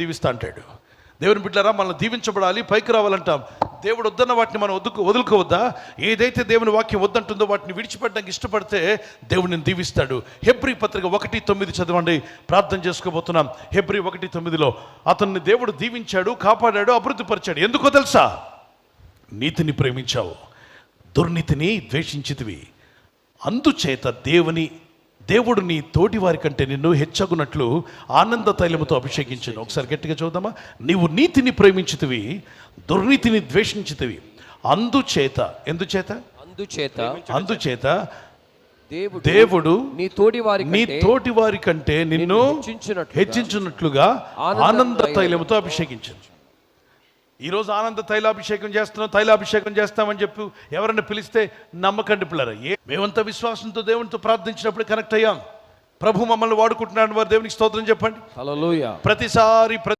దీవిస్తా అంటాడు. దేవుని బిడ్డరా మనల్ని దీవించబడాలి పైకి రావాలంటాం. దేవుడు వద్దన్న వాటిని మనం వద్దుకు వదులుకోవద్దా? ఏదైతే దేవుని వాక్యం వద్దంటుందో వాటిని విడిచిపెట్టడానికి ఇష్టపడితే దేవుడిని దీవిస్తాడు. హెబ్రి పత్రిక ఒకటి తొమ్మిది చదవండి. ప్రార్థన చేసుకోబోతున్నాం. హెబ్రి ఒకటి తొమ్మిదిలో అతన్ని దేవుడు దీవించాడు కాపాడాడు అభివృద్ధిపరిచాడు ఎందుకో తెలుసా? నీతిని ప్రేమించావు. దుర్నీతిని ద్వేషించితివి. అందుచేత దేవుని దేవుడు నీ తోటి వారి కంటే నిన్ను హెచ్చగునట్లు ఆనంద తైలముతో అభిషేకించను. ఒకసారి గట్టిగా చూద్దామా? నీవు నీతిని ప్రేమించితివి దుర్నీతిని ద్వేషించితివి. అందుచేత ఎందుచేత? అందుచేత అందుచేత దేవుడు దేవుడు నీ తోటి వారి నీ కంటే తోటి వారి కంటే నిన్ను హెచ్చించినట్లుగా ఆనంద తైలముతో అభిషేకించను. ఈరోజు ఆనంద తైలాభిషేకం చేస్తున్నాం తైలాభిషేకం చేస్తామని చెప్పి ఎవరైనా పిలిస్తే నమ్మకండి పిల్లరా ఏ మేమంతా విశ్వాసంతో దేవునితో ప్రార్థించినప్పుడు కనెక్ట్ అయ్యాం. ప్రభు మమ్మల్ని వాడుకుంటున్నాడు వారు దేవునికి స్తోత్రం చెప్పండి. ప్రతిసారి